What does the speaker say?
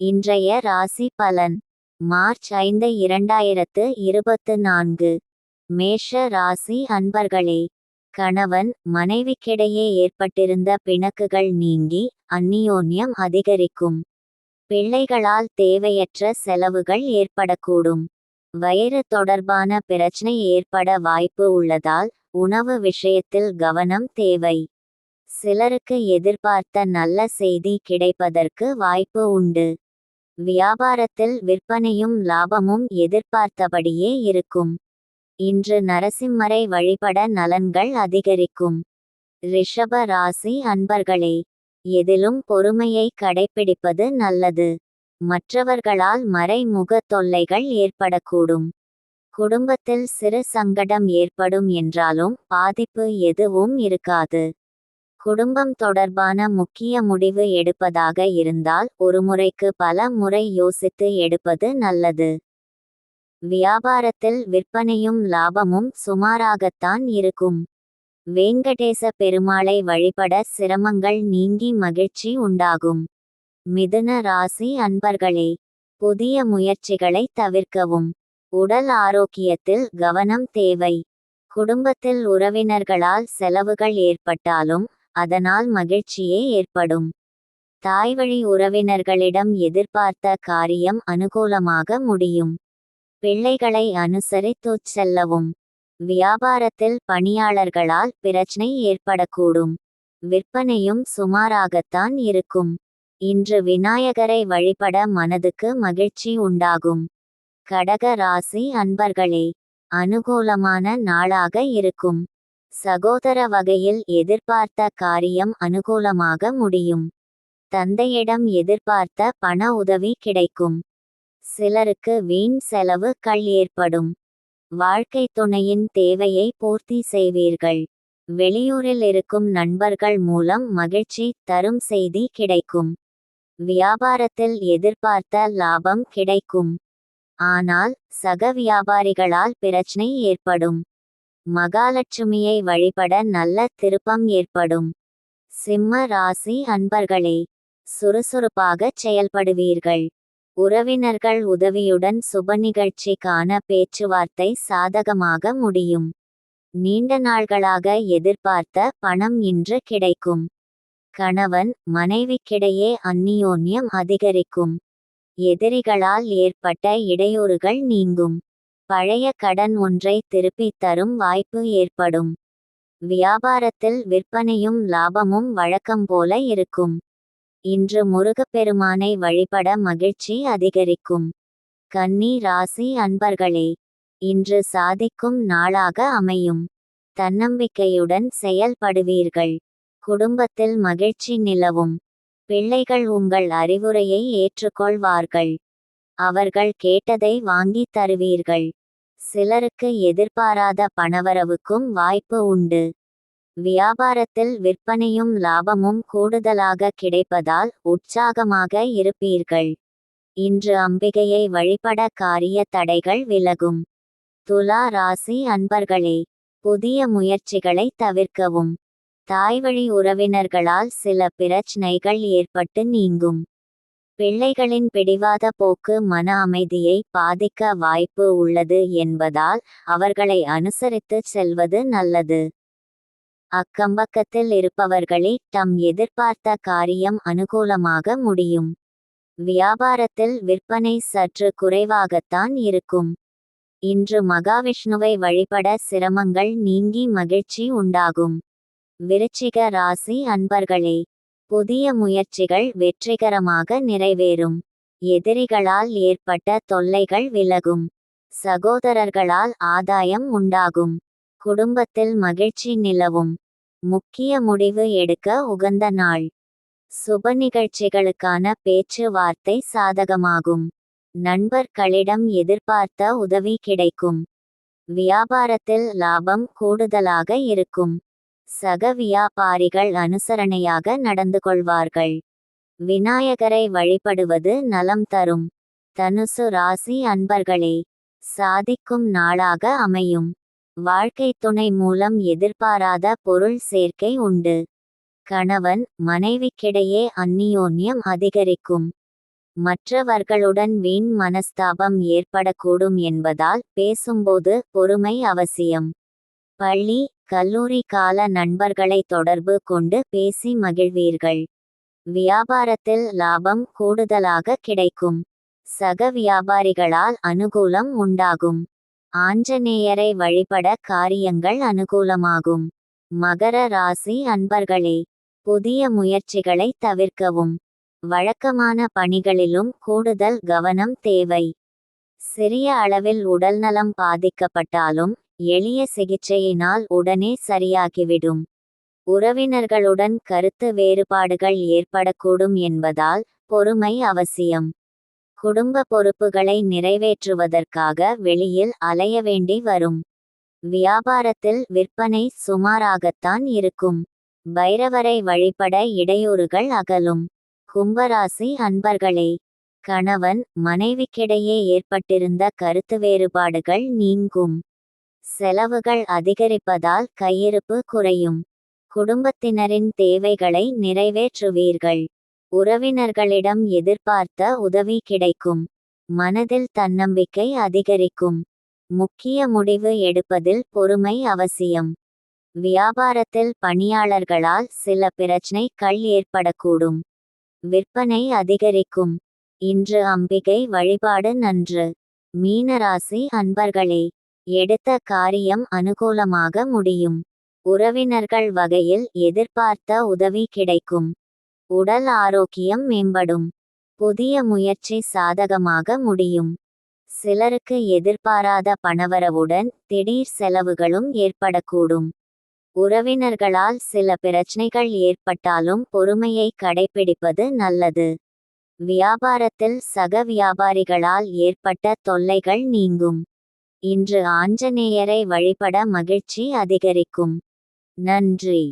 இன்றைய ராசி பலன். மார்ச் ஐந்து இரண்டாயிரத்து இருபத்து நான்கு. மேஷ ராசி அன்பர்களே கணவன் மனைவிக்கிடையே ஏற்பட்டிருந்த பிணக்குகள் நீங்கி அந்நியோன்யம் அதிகரிக்கும். பிள்ளைகளால் தேவையற்ற செலவுகள் ஏற்படக்கூடும். வயிறு தொடர்பான பிரச்சனை ஏற்பட வாய்ப்பு உள்ளதால் உணவு விஷயத்தில் கவனம் தேவை. சிலருக்கு எதிர்பார்த்த நல்ல செய்தி கிடைப்பதற்கு வாய்ப்பு உண்டு. வியாபாரத்தில் விற்பனையும் லாபமும் எதிர்பார்த்தபடியே இருக்கும். இன்று நரசிம்மரை வழிபட நலன்கள் அதிகரிக்கும். ரிஷப ராசி அன்பர்களே எதிலும் பொறுமையை கடைப்பிடிப்பது நல்லது. மற்றவர்களால் மறைமுக தொல்லைகள் ஏற்படக்கூடும். குடும்பத்தில் சிறு சங்கடம் ஏற்படும் என்றாலும் பாதிப்பு எதுவும் இருக்காது. குடும்பம் தொடர்பான முக்கிய முடிவு எடுப்பதாக இருந்தால் ஒரு முறைக்கு பல முறை யோசித்து எடுப்பது நல்லது. வியாபாரத்தில் விற்பனையும் லாபமும் சுமாராகத்தான் இருக்கும். வேங்கடேச பெருமாளை வழிபட சிரமங்கள் நீங்கி மகிழ்ச்சி உண்டாகும். மிதுன ராசி அன்பர்களே புதிய முயற்சிகளை தவிர்க்கவும். உடல் ஆரோக்கியத்தில் கவனம் தேவை. குடும்பத்தில் உறவினர்களால் செலவுகள் ஏற்பட்டாலும் அதனால் மகிழ்ச்சியே ஏற்படும். தாய்வழி உறவினர்களிடம் எதிர்பார்த்த காரியம் அனுகூலமாக முடியும். பிள்ளைகளை அனுசரித்துச் செல்லவும். வியாபாரத்தில் பணியாளர்களால் பிரச்சனை ஏற்படக்கூடும். விற்பனையும் சுமாராகத்தான் இருக்கும். இன்று விநாயகரை வழிபட மனதுக்கு மகிழ்ச்சி உண்டாகும். கடக ராசி அன்பர்களே அனுகூலமான நாளாக இருக்கும். சகோதர வகையில் எதிர்பார்த்த காரியம் அனுகூலமாக முடியும். தந்தையிடம் எதிர்பார்த்த பண உதவி கிடைக்கும். சிலருக்கு வீண் செலவு கள் ஏற்படும். வாழ்க்கை துணையின் தேவையை பூர்த்தி செய்வீர்கள். வெளியூரில் இருக்கும் நண்பர்கள் மூலம் மகிழ்ச்சி தரும் செய்தி கிடைக்கும். வியாபாரத்தில் எதிர்பார்த்த லாபம் கிடைக்கும். ஆனால் சக வியாபாரிகளால் பிரச்சனை ஏற்படும். மகாலட்சுமியை வழிபட நல்ல திருப்பம் ஏற்படும். சிம்ம ராசி அன்பர்களே சுறுசுறுப்பாக செயல்படுவீர்கள். உறவினர்கள் உதவியுடன் சுப நிகழ்ச்சிக்கான பேச்சுவார்த்தை சாதகமாக முடியும். நீண்ட நாள்களாக எதிர்பார்த்த பணம் இன்று கிடைக்கும். கணவன் மனைவிக்கிடையே அந்நியோன்யம் அதிகரிக்கும். எதிரிகளால் ஏற்பட்ட இடையூறுகள் நீங்கும். பழைய கடன் ஒன்றை திருப்பித் தரும் வாய்ப்பு ஏற்படும். வியாபாரத்தில் விற்பனையும் லாபமும் வழக்கம் போல இருக்கும். இன்று முருகப்பெருமானை வழிபட மகிழ்ச்சி அதிகரிக்கும். கன்னி ராசி அன்பர்களே இன்று சாதிக்கும் நாளாக அமையும். தன்னம்பிக்கையுடன் செயல்படுவீர்கள். குடும்பத்தில் மகிழ்ச்சி நிலவும். பிள்ளைகள் உங்கள் அறிவுரையை ஏற்றுக்கொள்வார்கள். அவர்கள் கேட்டதை வாங்கித் தருவீர்கள். சிலருக்கு எதிர்பாராத பணவரவுக்கும் வாய்ப்பு உண்டு. வியாபாரத்தில் விற்பனையும் லாபமும் கூடுதலாக கிடைப்பதால் உற்சாகமாக இருப்பீர்கள். இன்று அம்பிகையை வழிபட காரிய தடைகள் விலகும். துலா ராசி அன்பர்களே புதிய முயற்சிகளை தவிர்க்கவும். தாய்வழி உறவினர்களால் சில பிரச்சனைகள் ஏற்பட்டு நீங்கும். பிள்ளைகளின் பிடிவாத போக்கு மன அமைதியை பாதிக்க வாய்ப்பு உள்ளது என்பதால் அவர்களை அனுசரித்து செல்வது நல்லது. அக்கம்பக்கத்தில் இருப்பவர்களே தம் எதிர்பார்த்த காரியம் அனுகூலமாக முடியும். வியாபாரத்தில் விற்பனை சற்று குறைவாகத்தான் இருக்கும். இன்று மகாவிஷ்ணுவை வழிபட சிரமங்கள் நீங்கி மகிழ்ச்சி உண்டாகும். விருச்சிக ராசி அன்பர்களே புதிய முயற்சிகள் வெற்றிகரமாக நிறைவேறும். எதிரிகளால் ஏற்பட்ட தொல்லைகள் விலகும். சகோதரர்களால் ஆதாயம் உண்டாகும். குடும்பத்தில் மகிழ்ச்சி நிலவும். முக்கிய முடிவு எடுக்க உகந்த நாள். சுப நிகழ்ச்சிகளுக்கான பேச்சுவார்த்தை சாதகமாகும். நண்பர்களிடம் எதிர்பார்த்த உதவி கிடைக்கும். வியாபாரத்தில் லாபம் கூடுதலாக இருக்கும். சக வியாபாரிகள் அனுசரணையாக நடந்து கொள்வார்கள். விநாயகரை வழிபடுவது நலம் தரும். தனுசு ராசி அன்பர்களே சாதிக்கும் நாளாக அமையும். வாழ்க்கை துணை மூலம் எதிர்பாராத பொருள் சேர்க்கை உண்டு. கணவன் மனைவிக்கிடையே அந்நியோன்யம் அதிகரிக்கும். மற்றவர்களுடன் வீண் மனஸ்தாபம் ஏற்படக்கூடும் என்பதால் பேசும்போது பொறுமை அவசியம். பள்ளி கல்லூரி கால நண்பர்களை தொடர்பு கொண்டு பேசி மகிழ்வீர்கள். வியாபாரத்தில் லாபம் கூடுதலாக கிடைக்கும். சக வியாபாரிகளால் அனுகூலம் உண்டாகும். ஆஞ்சநேயரை வழிபட காரியங்கள் அனுகூலமாகும். மகர ராசி அன்பர்களே புதிய முயற்சிகளை தவிர்க்கவும். வழக்கமான பணிகளிலும் கூடுதல் கவனம் தேவை. சிறிய அளவில் உடல்நலம் பாதிக்கப்பட்டாலும் எளிய சிகிச்சையினால் உடனே சரியாகிவிடும். உறவினர்களுடன் கருத்து வேறுபாடுகள் ஏற்படக்கூடும் என்பதால் பொறுமை அவசியம். குடும்ப பொறுப்புகளை நிறைவேற்றுவதற்காக வெளியில் அலைய வேண்டி வரும். வியாபாரத்தில் விற்பனை சுமாராகத்தான் இருக்கும். பைரவரை வழிபட இடையூறுகள் அகலும். கும்பராசி அன்பர்களே கணவன் மனைவிக்கிடையே ஏற்பட்டிருந்த கருத்து வேறுபாடுகள் நீங்கும். செலவுகள் அதிகரிப்பதால் கையிருப்பு குறையும். குடும்பத்தினரின் தேவைகளை நிறைவேற்றுவீர்கள். உறவினர்களிடம் எதிர்பார்த்த உதவி கிடைக்கும். மனதில் தன்னம்பிக்கை அதிகரிக்கும். முக்கிய முடிவு எடுப்பதில் பொறுமை அவசியம். வியாபாரத்தில் பணியாளர்களால் சில பிரச்சனைகள் ஏற்படக்கூடும். விற்பனை அதிகரிக்கும். இன்று அம்பிகை வழிபாடு நன்று. மீனராசி அன்பர்களே எடுத்த காரியம் அனுகூலமாக முடியும். உறவினர்கள் வகையில் எதிர்பார்த்த உதவி கிடைக்கும். உடல் ஆரோக்கியம் மேம்படும். புதிய முயற்சி சாதகமாக முடியும். சிலருக்கு எதிர்பாராத பணவரவுடன் திடீர் செலவுகளும் ஏற்படக்கூடும். உறவினர்களால் சில பிரச்சனைகள் ஏற்பட்டாலும் பொறுமையை கடைபிடிப்பது நல்லது. வியாபாரத்தில் சக வியாபாரிகளால் ஏற்பட்ட தொல்லைகள் நீங்கும். இன்று ஆஞ்சநேயரை வழிபட மகிழ்ச்சி அதிகரிக்கும். நன்றி.